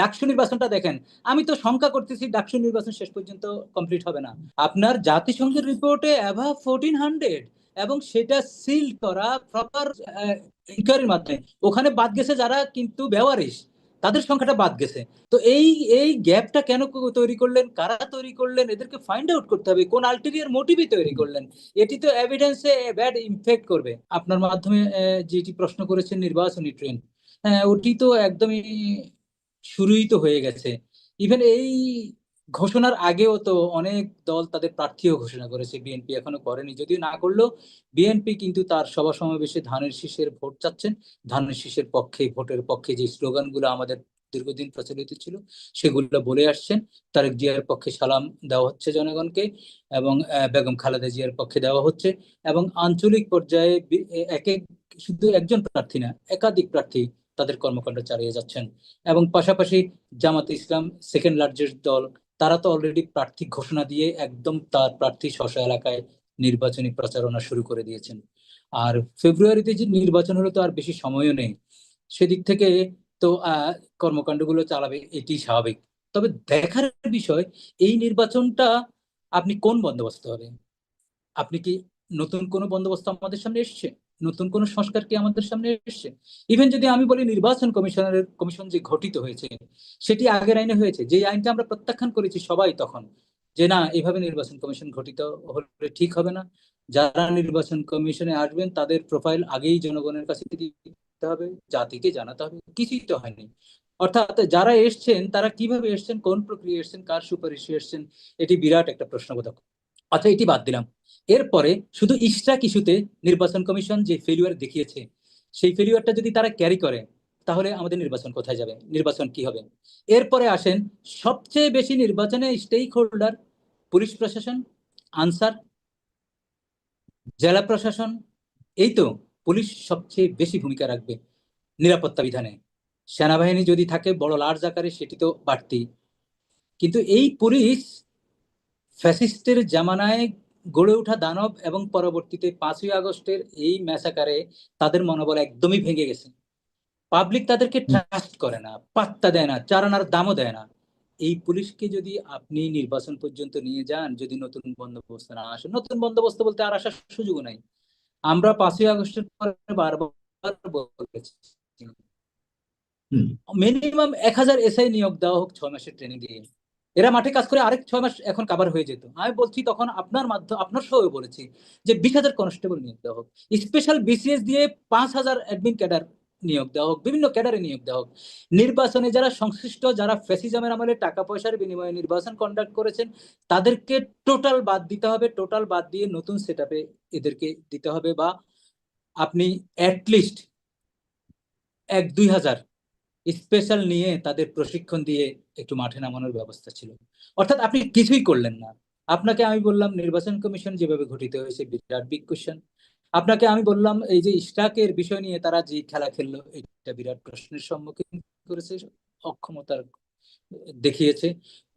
ডাকসু নির্বাচনটা দেখেন। আমি তো শঙ্কা করতেছি ডাকসু নির্বাচন শেষ পর্যন্ত কমপ্লিট হবে না। আপনার জাতিসংঘের রিপোর্টে অ্যাভাব ফোরটিন হান্ড্রেড এবং সেটা সিল করা প্রপার ইনকোয়ারির মাধ্যমে। ওখানে বাদ গেছে যারা কিন্তু বেওয়ারিশ তাদের সংখ্যাটা বাদ গেছে। তো এই এই গ্যাপটা কেন তৈরি করলেন? কারা তৈরি করলেন? এদেরকে ফাইন্ড আউট করতে হবে। কোন আলটেরিয়ার মোটিভই তৈরি করলেন? এটি তো এভিডেন্সে ব্যাড ইমপ্যাক্ট করবে। আপনার মাধ্যমে যেটি প্রশ্ন করেছেন নির্বাচনী ট্রেন্ড হ্যাঁ ওটি তো একদমই শুরুই তো হয়ে গেছে। ইভেন এই ঘোষণার আগেও তো অনেক দল তাদের প্রার্থীও ঘোষণা করেছে বিএনপি এখনও করেনি। যদিও না করলেও বিএনপি কিন্তু তার সভা সমাবেশে ধানের শীষের ভোট চাচ্ছেন। ধানের শীষের পক্ষে, ভোটের পক্ষে যে স্লোগানগুলো আমাদের দীর্ঘদিন প্রচলিত ছিল, সেগুলো বলে আসছেন। তারেক জিয়ার পক্ষে সালাম দেওয়া হচ্ছে জনগণকে এবং বেগম খালেদা জিয়ার পক্ষে দেওয়া হচ্ছে এবং আঞ্চলিক পর্যায়ে এক এক শুধু একজন প্রার্থী না, একাধিক প্রার্থী তাদের কর্মকাণ্ড চালিয়ে যাচ্ছেন। এবং পাশাপাশি জামাত ইসলাম সেকেন্ড লার্জেস্ট দল, তারা তো অলরেডি প্রার্থী ঘোষণা দিয়ে একদম তার প্রার্থী স্ব এলাকায় নির্বাচনী প্রচারণা শুরু করে দিয়েছেন। আর ফেব্রুয়ারিতে যে নির্বাচন হলো তো আর বেশি সময়ও নেই। সেদিক থেকে তো কর্মকাণ্ডগুলো চালাবে এটি স্বাভাবিক। তবে দেখার বিষয়, এই নির্বাচনটা আপনি কোন বন্দোবস্ত হবে? আপনি কি নতুন কোনো বন্দোবস্ত আমাদের সামনে এসছে? নতুন কোনো সংস্কার কি আমাদের সামনে এসছে? ইভেন যদি আমি বলি নির্বাচন কমিশনের, কমিশন যে গঠিত হয়েছে, সেটি আগের আইনে হয়েছে। যে আইনটা আমরা প্রত্যাখ্যান করেছি সবাই তখন, যে না এভাবে নির্বাচন কমিশন গঠিত হলে ঠিক হবে না। যারা নির্বাচন কমিশনে আসবেন, তাদের প্রোফাইল আগেই জনগণের কাছে দিতে হবে, জাতিকে জানাতে হবে। কিছুই তো হয়নি। অর্থাৎ যারা এসছেন, তারা কীভাবে এসছেন, কোন প্রক্রিয়া এসছেন, কার সুপারিশে এসছেন, এটি বিরাট একটা প্রশ্নবোধক। আচ্ছা এটি বাদ দিলাম। এরপরে শুধু ইস্টাক ইস্যুতে নির্বাচন কমিশন যে ফেলিওর দেখিয়েছে, সেই ফেলিওরটা যদি তারা ক্যারি করে, তাহলে আমাদের নির্বাচন কোথায় যাবে? নির্বাচন কি হবে? এরপরে আসেন, সবচেয়ে বেশি নির্বাচনে স্টেক হোল্ডার পুলিশ প্রশাসন, আনসার, জেলা প্রশাসন, এই তো পুলিশ সবচেয়ে বেশি ভূমিকা রাখবে নিরাপত্তা বিধানে। সেনাবাহিনী যদি থাকে বড় লার্জ আকারে, সেটি তো বাড়তি। কিন্তু এই পুলিশ ফ্যাসিস্টের জামানায় গড়ে ওঠা দানব এবং পরবর্তীতে পাঁচই আগস্টের এই ম্যাসাকারে তাদের মনোবল একদমই ভেঙে গেছে। পাবলিক তাদেরকে ট্রাস্ট করে না পাত্তা দেয় না চারানার দামও দেয় না। এই পুলিশকে যদি আপনি নির্বাচন পর্যন্ত নিয়ে যান যদি নতুন বন্দোবস্ত না আসে নতুন বন্দোবস্ত বলতে আর আসার সুযোগ নাই। আমরা পাঁচই আগস্টের পরে বারবার বলেছি। মিনিমাম এক হাজার এসআই নিয়োগ দেওয়া হোক ছয় মাসের ট্রেনিং দিয়ে। এরা মাঠে কাজ করে আরেক ছয় মাস এখন কাবার হয়ে যেত। আমি বলছি তখন আপনার মাধ্যমে আপনার সহ বলেছি যে বিশ হাজার কনস্টেবল নিয়োগ দেওয়া হোক স্পেশাল বিসিএস দিয়ে পাঁচ হাজার অ্যাডমিন ক্যাডার নিয়োগ দেওয়া হোক, বিভিন্ন ক্যাডারে নিয়োগ দেওয়া হোক। নির্বাচনে যারা সংশ্লিষ্ট, যারা ফ্যাসিজমের আমলে টাকা পয়সার বিনিময়ে নির্বাচন কন্ডাক্ট করেছেন, তাদেরকে টোটাল বাদ দিতে হবে টোটাল বাদ দিয়ে নতুন সেট এদেরকে দিতে হবে বা আপনি অ্যাটলিস্ট এক দুই হাজার স্পেশাল নিয়ে তাদের প্রশিক্ষণ দিয়ে একটু মাঠে নামানোর ব্যবস্থা ছিল। অর্থাৎ আপনি কিছুই করলেন না। আপনাকে আমি বললাম, নির্বাচন কমিশন যেভাবে ঘটিত হয়েছে, বিরাট বিগ কোশ্চেন আপনাকে আমি বললাম, এই যে ইস্টাকের বিষয় নিয়ে তারা যে খেলা খেললো, এটা বিরাট প্রশ্নের সম্মুখীন করেছে অক্ষমতার দেখিয়েছে।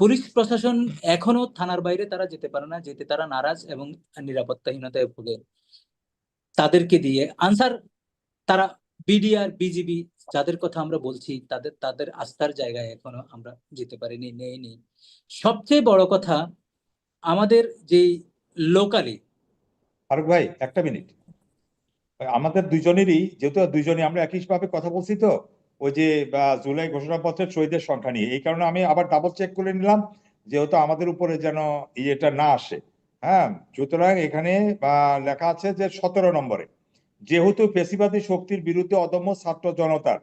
পুলিশ প্রশাসন এখনও থানার বাইরে তারা যেতে পারে না, যেতে তারা নারাজ এবং নিরাপত্তাহীনতায় ভোগে। তাদেরকে দিয়ে আনসার তারা বিডিআর বিজিবি যাদের কথা আমরা বলছি, তাদের তাদের আস্থার জায়গায় এখনও আমরা যেতে পারিনি, নেইনি। সবচেয়ে বড় কথা আমাদের যেই লোকালি ফারুক ভাই, একটা মিনিট আমাদের দুজনেরই যেহেতু দুইজনই আমরা একই ভাবে কথা বলছি তো, ওই যে জুলাই ঘোষণাপত্রের শহীদের সংখ্যা নিয়ে, এই কারণে আমি আবার ডাবল চেক করে নিলাম, যেহেতু আমাদের উপরে যেন ইয়েটা না আসে। হ্যাঁ সুতরাং এখানে লেখা আছে যে সতেরো নম্বরে। যেহেতু পেশিবাদী শক্তির বিরুদ্ধে অদম্য ছাত্র জনতার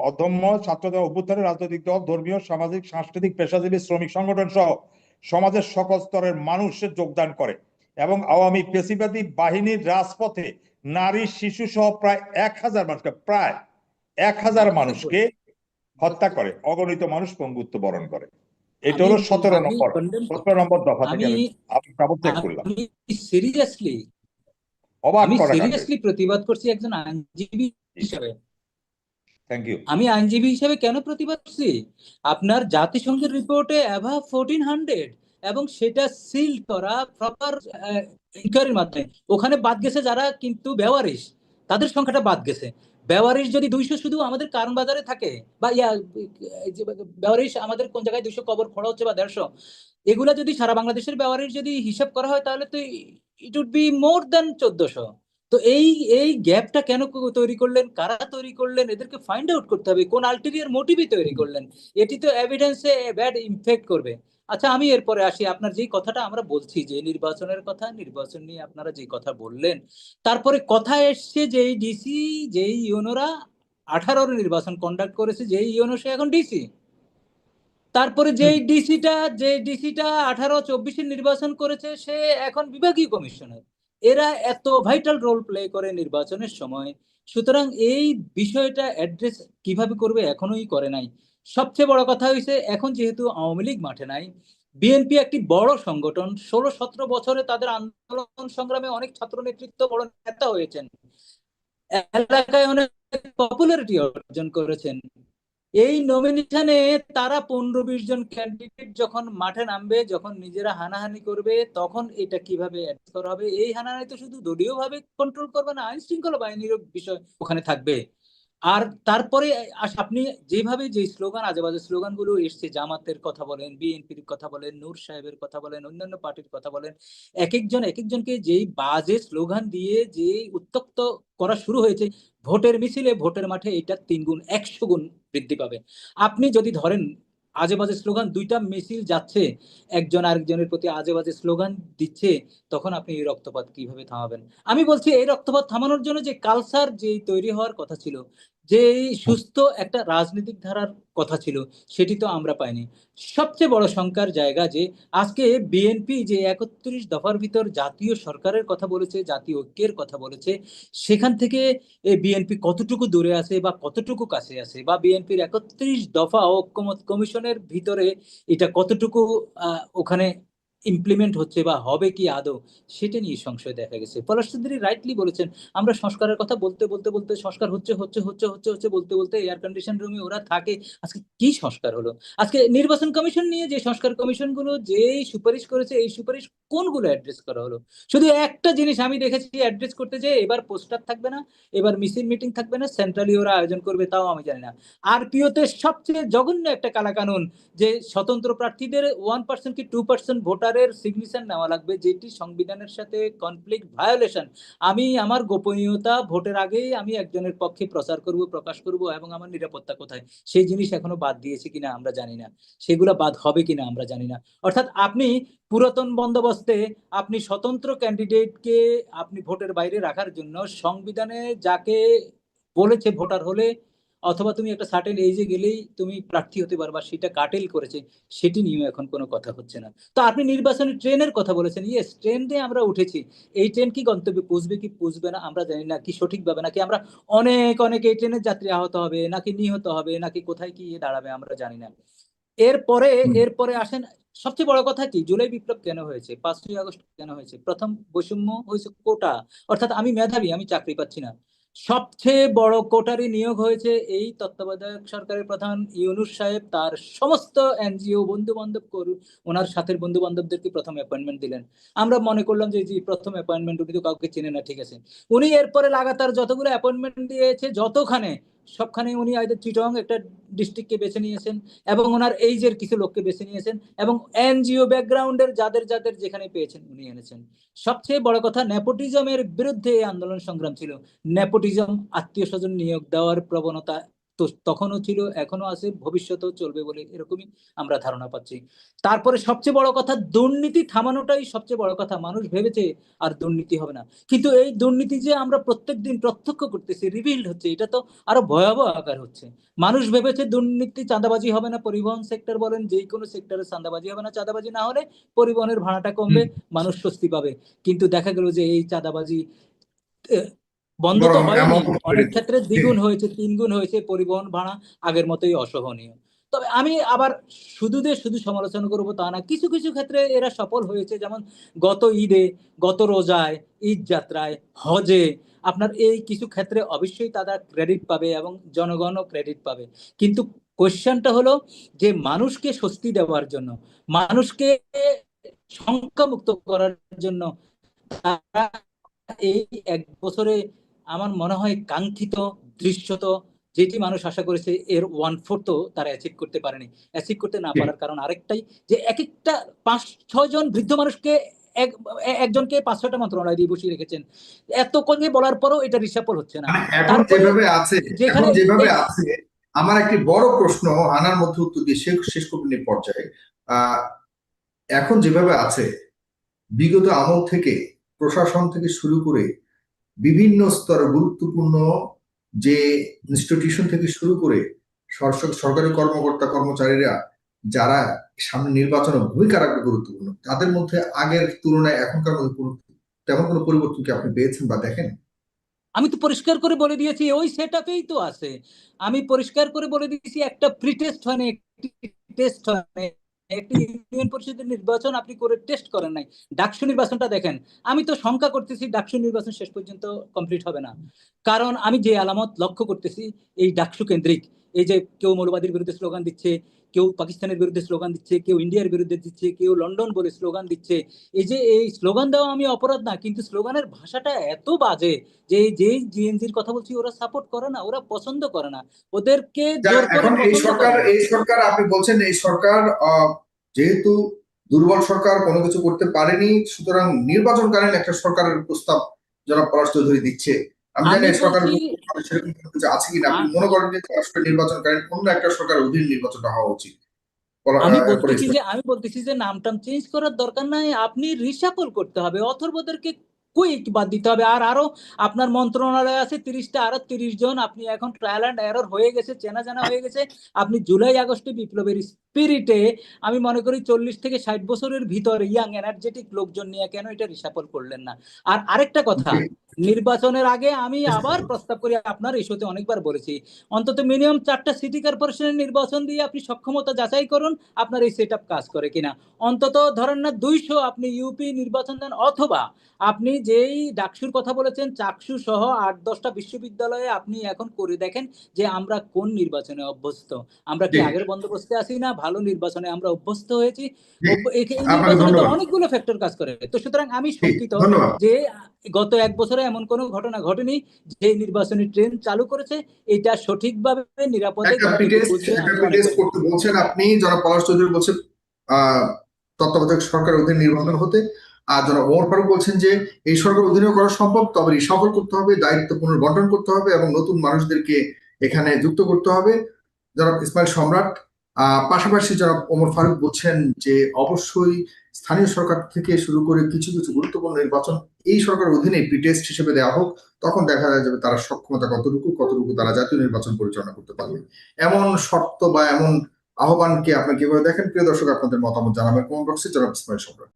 অদম্য ছাত্র জন- অভ্যুত্থানে রাজনৈতিক দল ধর্মীয় সামাজিক সাংস্কৃতিক পেশাজীবী শ্রমিক সংগঠন সহ সমাজের সকল স্তরের মানুষের যোগদান করে এবং আওয়ামী পেশিবাদী বাহিনীর রাজপথে নারী শিশু সহ প্রায় এক হাজার মানুষকে প্রায় এক হাজার মানুষকে হত্যা করে অগণিত মানুষ পঙ্গুত্ব বরণ করে। এটা হলো সতেরো নম্বর সতেরো নম্বর দফা থেকে করলাম আমি সিরিয়াসলি অবাক করা সিরিয়াসলি প্রতিবাদ করছি একজন আইনজীবী হিসেবে। থ্যাংক ইউ আমি আইনজীবী হিসেবে কেন প্রতিবাদ করছি? আপনার জাতিসংঘের রিপোর্টে অ্যাভাব ফোরটিন হান্ড্রেড এবং সেটা সিল করা প্রপার ইনকোয়ারির মাধ্যমে। ওখানে বাদ গেছে যারা কিন্তু বেওয়ারিশ তাদের সংখ্যাটা বাদ গেছে। বেওয়ারিশ যদি দুইশো শুধু আমাদের কারণ বাজারে থাকে বা ইয়া বেওয়ারিশ আমাদের কোন জায়গায় দুইশো কবর খোঁড়া হচ্ছে বা দেড়শো এগুলা যদি সারা বাংলাদেশের বেওয়ারিশ যদি হিসাব করা হয় তাহলে তো ইট উড বি মোর দেন চোদ্দশো। তো এই এই গ্যাপটা কেন তৈরি করলেন? কারা তৈরি করলেন? এদেরকে ফাইন্ড আউট করতে হবে। কোন আলটেরিয়ার মোটিভই তৈরি করলেন? এটি তো এভিডেন্সে ব্যাড ইমফেক্ট করবে। আচ্ছা আমি এরপরে আসি। আপনার যেই কথাটা আমরা বলছি, যে নির্বাচনের কথা, নির্বাচন নিয়ে আপনারা যে কথা বললেন, তারপরে কথা এসছে যেই ডিসি যেই ইউনোরা আঠারোর নির্বাচন কন্ডাক্ট করেছে, যেই ইউনো সে এখন ডিসি তারপরে যেই ডিসিটা যে ডিসিটা আঠারো চব্বিশে নির্বাচন করেছে, সে এখন বিভাগীয় কমিশনার। এরা এত ভাইটাল রোল প্লে করে নির্বাচনের সময়। সুতরাং এই বিষয়টা অ্যাড্রেস কীভাবে করবে এখনোই করে নাই। সবচেয়ে বড় কথা হয়েছে এখন যেহেতু আওয়ামী লীগ মাঠে নাই বিএনপি একটি বড় সংগঠন, ষোলো সতেরো বছরে তাদের আন্দোলন সংগ্রামে অনেক ছাত্র নেতৃত্ব বড় নেতা হয়েছেন। এলাকায় অনেক পপুলারিটি অর্জন করেছেন। এই নমিনেশনে তারা পনেরো বিশ জন ক্যান্ডিডেট যখন মাঠে নামবে, যখন নিজেরা হানাহানি করবে, তখন এটা কীভাবে করা হবে? এই হানাহানি তো শুধু দলীয় ভাবে কন্ট্রোল করবে না আইন শৃঙ্খলা বাহিনীর বিষয় ওখানে থাকবে। আর তারপরে আপনি যেভাবে যে স্লোগান আজে বাজে স্লোগানগুলো এসছে, জামাতের কথা বলেন, বিএনপির কথা বলেন, নূর সাহেবের কথা বলেন, অন্যান্য পার্টির কথা বলেন এক একজন এক একজনকে যেই বাজে স্লোগান দিয়ে যে উত্তক্ত করা শুরু হয়েছে, ভোটের মিছিলে ভোটের মাঠে এটা তিন গুণ একশো গুণ বৃদ্ধি পাবে। আপনি যদি ধরেন, আজে বাজে স্লোগান, দুইটা মিছিল যাচ্ছে, একজন আরেকজনের প্রতি আজে বাজে স্লোগান দিচ্ছে, তখন আপনি এই রক্তপাত কীভাবে থামাবেন? আমি বলছি, এই রক্তপাত থামানোর জন্য যে কালচার যে তৈরি হওয়ার কথা ছিল যে সুস্থ একটা রাজনৈতিক ধারার কথা ছিল, সেটি তো আমরা পাইনি। সবচেয়ে বড় শঙ্কার জায়গা যে, আজকে বিএনপি যে একত্রিশ দফার ভিতর জাতীয় সরকারের কথা বলেছে, জাতীয় ঐক্যের কথা বলেছে, সেখান থেকে এই বিএনপি কতটুকু দূরে আছে বা কতটুকু কাছে আছে? বা বিএনপির একত্রিশ দফা ঐক্যমত কমিশনের ভিতরে এটা কতটুকু ওখানে ইমপ্লিমেন্ট হচ্ছে বা হবে কি আদৌ, সেটা নিয়ে সংশয় দেখা গেছে। পলাশচন্দ্রী রাইটলি বলেছেন, আমরা সংস্কারের কথা বলতে বলতে বলতে সংস্কার হচ্ছে হচ্ছে হচ্ছে হচ্ছে হচ্ছে, বলতে বলতে এয়ার কন্ডিশন রুমে ওরা থাকে। আজকে কি সংস্কার হলো? আজকে নির্বাচন কমিশন নিয়ে যে সংস্কার কমিশনগুলো যেই সুপারিশ করেছে, এই সুপারিশ কোনগুলো অ্যাড্রেস করা হলো? শুধু একটা জিনিস আমি দেখেছি অ্যাড্রেস করতে যে এবার পোস্টার থাকবে না, এবার মিছিল মিটিং থাকবে না সেন্ট্রালি ওরা আয়োজন করবে, তাও আমি জানি না। আর আরপিওতে সবচেয়ে জঘন্য একটা কালাকানুন যে স্বতন্ত্র প্রার্থীদের ওয়ান পার্সেন্ট কি টু পার্সেন্ট ভোটারের সিগনেচার নেওয়া লাগবে, যেটি সংবিধানের সাথে কনফ্লিক্ট ভায়োলেশন আমি আমার গোপনীয়তা ভোটের আগেই আমি একজনের পক্ষে প্রচার করব, প্রকাশ করব এবং আমার নিরাপত্তা কোথায়? সেই জিনিস এখনও বাদ দিয়েছে কিনা আমরা জানি না। সেগুলো বাদ হবে কিনা আমরা জানি না। অর্থাৎ আপনি পুরাতন বন্দোবস্তে আপনি স্বতন্ত্র ক্যান্ডিডেটকে আপনি ভোটের বাইরে রাখার জন্য সংবিধানে যাকে বলেছে ভোটার হলে অথবা তুমি একটা সার্টেন এজে গেলেই তুমি প্রার্থী হতে পারবা সেটা কাটেল করেছে সেটি নিয়েও এখন কোনো কথা হচ্ছে না। তো আপনি নির্বাচনী ট্রেনের কথা বলেছেন ইয়েস ট্রেন দিয়ে আমরা উঠেছি। এই ট্রেন কি গন্তব্যে পৌঁছবে কি পৌঁছবে না আমরা জানি না কি সঠিকভাবে নাকি আমরা অনেক অনেক এই ট্রেনের যাত্রী আহত হবে নাকি নিহত হবে নাকি কোথায় কি দাঁড়াবে আমরা জানি না। এরপরে এরপরে আসেন সবচেয়ে বড় কথা কি জুলাই বিপ্লব কেন হয়েছে পাঁচই আগস্ট কেন হয়েছে প্রথম বৈষম্য হয়েছে কোটা অর্থাৎ আমি মেধাবী আমি চাকরি পাচ্ছি না। সবচেয়ে বড় কোটারি নিয়োগ হয়েছে এই তত্ত্বাবধায়ক সরকারের প্রধান ইউনুস সাহেব। তার সমস্ত এনজিও বন্ধু বান্ধব করু, ওনার সাথে বন্ধু বান্ধবদেরকে প্রথম অ্যাপয়েন্টমেন্ট দিলেন। আমরা মনে করলাম যে প্রথম অ্যাপয়েন্টমেন্ট উনি তো কাউকে চেনে না, ঠিক আছে। উনি এরপরে লাগাতার যতগুলো অ্যাপয়েন্টমেন্ট দিয়েছে, যতখানে সবখানে উনি হয়তো চিটং একটা ডিস্ট্রিক্টকে বেছে নিয়েছেন এবং ওনার এইজের কিছু লোককে বেছে নিয়েছেন এবং এনজিও ব্যাকগ্রাউন্ডের যাদের যাদের যেখানে পেয়েছেন উনি এনেছেন। সবচেয়ে বড় কথা নেপোটিজমের বিরুদ্ধে এই আন্দোলন সংগ্রাম ছিল। নেপোটিজম আত্মীয় স্বজন নিয়োগ দেওয়ার প্রবণতা তো তখনও ছিল এখনও আছে ভবিষ্যতেও চলবে বলে এরকমই আমরা ধারণা পাচ্ছি। তারপরে সবচেয়ে বড় কথা দুর্নীতি থামানোটাই সবচেয়ে বড় কথা। মানুষ ভেবেছে আর দুর্নীতি হবে না। কিন্তু এই দুর্নীতি যে আমরা প্রত্যেক দিন প্রত্যক্ষ করতেছি রিভিল্ড হচ্ছে এটা তো আরও ভয়াবহ আকার হচ্ছে। মানুষ ভেবেছে দুর্নীতি চাঁদাবাজি হবে না পরিবহন সেক্টর বলেন যে কোনো সেক্টরে চাঁদাবাজি হবে না। চাঁদাবাজি না হলে পরিবহনের ভাড়াটা কমবে মানুষ স্বস্তি পাবে। কিন্তু দেখা গেল যে এই চাঁদাবাজি বন্ধ তো অনেক ক্ষেত্রে দ্বিগুণ হয়েছে তিনগুণ হয়েছে পরিবহন ভাড়া আগের মতোই অসহনীয়। তবে আমি আবার শুধু যে শুধু সমালোচনা করব তা না কিছু কিছু ক্ষেত্রে এরা সফল হয়েছে। যেমন গত ঈদে গত রোজায় ঈদ যাত্রায় হজে আপনার এই কিছু ক্ষেত্রে অবশ্যই তারা ক্রেডিট পাবে এবং জনগণও ক্রেডিট পাবে। কিন্তু কোয়েশ্চেনটা হলো যে মানুষকে স্বস্তি দেওয়ার জন্য মানুষকে শঙ্কামুক্ত করার জন্য তারা এই এক বছরে আমার মনে হয় কাঙ্ক্ষিত দৃশ্যত যেটি মানুষ আশা করেছে এর ওয়ান ফোর্থও তারা অ্যাচিভ করতে পারেনি। অ্যাচিভ করতে না পারার কারণ আরেকটাই যে এক একটা পাঁচ ছয় জন বৃদ্ধ মানুষকে এক একজনকে পাঁচ ছয়টা মন্ত্রণালয় দিয়ে বসিয়ে রেখেছেন। এত করে বলার পরও এটা রিসাপল হচ্ছে না। এখন যেভাবে আছে যেখানে যেভাবে আছে আমার একটি বড় প্রশ্ন হানার মধ্যে উত্তর দিয়ে শেষ শেষ করবেন পর্যায়ে আহ, এখন যেভাবে আছে বিগত আমল থেকে প্রশাসন থেকে শুরু করে বিভিন্ন স্তরে গুরুত্বপূর্ণ যে ইনস্টিটিউশন থেকে শুরু করে সরকারি কর্মকর্তা, কর্মচারীরা যারা সামনে নির্বাচনে ভূমিকা রাখবে গুরুত্বপূর্ণ, তাদের মধ্যে আগের তুলনায় এখনকার মধ্যে তেমন কোনো পরিবর্তন কি আপনি পেয়েছেন বা দেখেন? আমি তো পরিষ্কার করে বলে দিয়েছি, ওই সেট তো আছে। আমি পরিষ্কার করে বলে দিয়েছি, একটা প্রি টেস্ট হয় না টেস্ট হয় একটি ইউনিয়ন পরিষদের নির্বাচন আপনি করে টেস্ট করেন নাই। ডাকসু নির্বাচনটা দেখেন। আমি তো শঙ্কা করতেছি ডাকসু নির্বাচন শেষ পর্যন্ত কমপ্লিট হবে না। কারণ আমি যে আলামত লক্ষ্য করতেছি, এই ডাকসু কেন্দ্রিক, এই যে কেউ মৌলবাদীর বিরুদ্ধে স্লোগান দিচ্ছে কেউ পাকিস্তানের বিরুদ্ধে স্লোগান দিচ্ছে কেউ ইন্ডিয়ার বিরুদ্ধে দিচ্ছে কেউ লন্ডন বলে স্লোগান দিচ্ছে। এই যে এই স্লোগান দেওয়া আমি অপরাধ না কিন্তু স্লোগানের ভাষাটা এত বাজে যে যে জিএনজির কথা বলছি ওরা সাপোর্ট করে না ওরা পছন্দ করে না। ওদেরকে এখন এই সরকার এই সরকার আপনি বলছেন এই সরকার যেহেতু দুর্বল সরকার কোনো কিছু করতে পারেনি সুতরাং নির্বাচনকালীন একটা সরকারের প্রস্তাব যারা পলাশ চৌধুরী দিচ্ছে। আমি জানি সরকার সেরকম কিছু আছে কিনা আপনি মনে করেন যে আসলে নির্বাচনকালীন অন্য একটা সরকার অধীন নির্বাচনটা হওয়া উচিত। আমি বলতেছি যে আমি বলতেছি যে নামটাম চেঞ্জ করার দরকার নাই আপনি রিসাপল করতে হবে অথর্বদেরকে কুইক বাদ দিতে হবে। আর আরও আপনার মন্ত্রণালয় আছে তিরিশটা আরও তিরিশ জন আপনি এখন ট্রায়াল অ্যান্ড এরর হয়ে গেছে চেনা জানা হয়ে গেছে। আপনি জুলাই আগস্টে বিপ্লবের স্পিরিটে আমি মনে করি চল্লিশ থেকে ষাট বছরের ভিতর ইয়াং এনার্জেটিক লোকজন নিয়ে কেন এটা রিসাপল করলেন না? আর আরেকটা কথা নির্বাচনের আগে আমি আবার প্রস্তাব করি আপনার ইস্যুতে অনেকবার বলেছি। অন্তত মিনিমাম চারটা সিটি কর্পোরেশনের নির্বাচন দিয়ে আপনি সক্ষমতা যাচাই করুন আপনার এই সেট কাজ করে কিনা। অন্তত ধরেন না দুইশো আপনি ইউপি নির্বাচন দেন অথবা আপনি যেই ডাকসুর কথা বলেছেন চাকসু সহ আট দশটা বিশ্ববিদ্যালয়ে আপনি এখন করে দেখেন যে আমরা কোন নির্বাচনে অভ্যস্ত। আমরা কি আগের বন্দোবস্তে আছি না? ভালো নির্বাচনে আমরা অভ্যস্ত হয়েছি। অনেকগুলো ফ্যাক্টর কাজ করে। তো সুতরাং আমি শঙ্কিত যে গত এক বছরে এমন কোনো ঘটনা ঘটেনি যে নির্বাচনী ট্রেন চালু করেছে। এটা সঠিকভাবে নিরাপদে বলছেন আপনি যারা পলাশ চৌধুরী বলছেন তত্ত্বাবধায়ক সরকারের অধীনে নির্বাচন হতে। আর যারা ওমর ফারুক বলছেন যে এই সরকার অধীনেও করা সম্ভব তবে রিসাফল করতে হবে দায়িত্ব পুনর্বন্টন করতে হবে এবং নতুন মানুষদেরকে এখানে যুক্ত করতে হবে। যারা ইসমাইল সম্রাট আহ পাশাপাশি যারা ওমর ফারুক বলছেন যে অবশ্যই স্থানীয় সরকার থেকে শুরু করে কিছু কিছু গুরুত্বপূর্ণ নির্বাচন এই সরকারের অধীনে প্রিটেস্ট হিসেবে দেওয়া হোক, তখন দেখা যাবে তারা সক্ষমতা কতটুকু কতটুকু তারা জাতীয় নির্বাচন পরিচালনা করতে পারবে। এমন শর্ত বা এমন আহ্বানকে আপনার কীভাবে দেখেন? প্রিয় দর্শক, আপনাদের মতামত জানাবেন কমেন্ট বক্সে জনাব ইসমাইল সম্রাট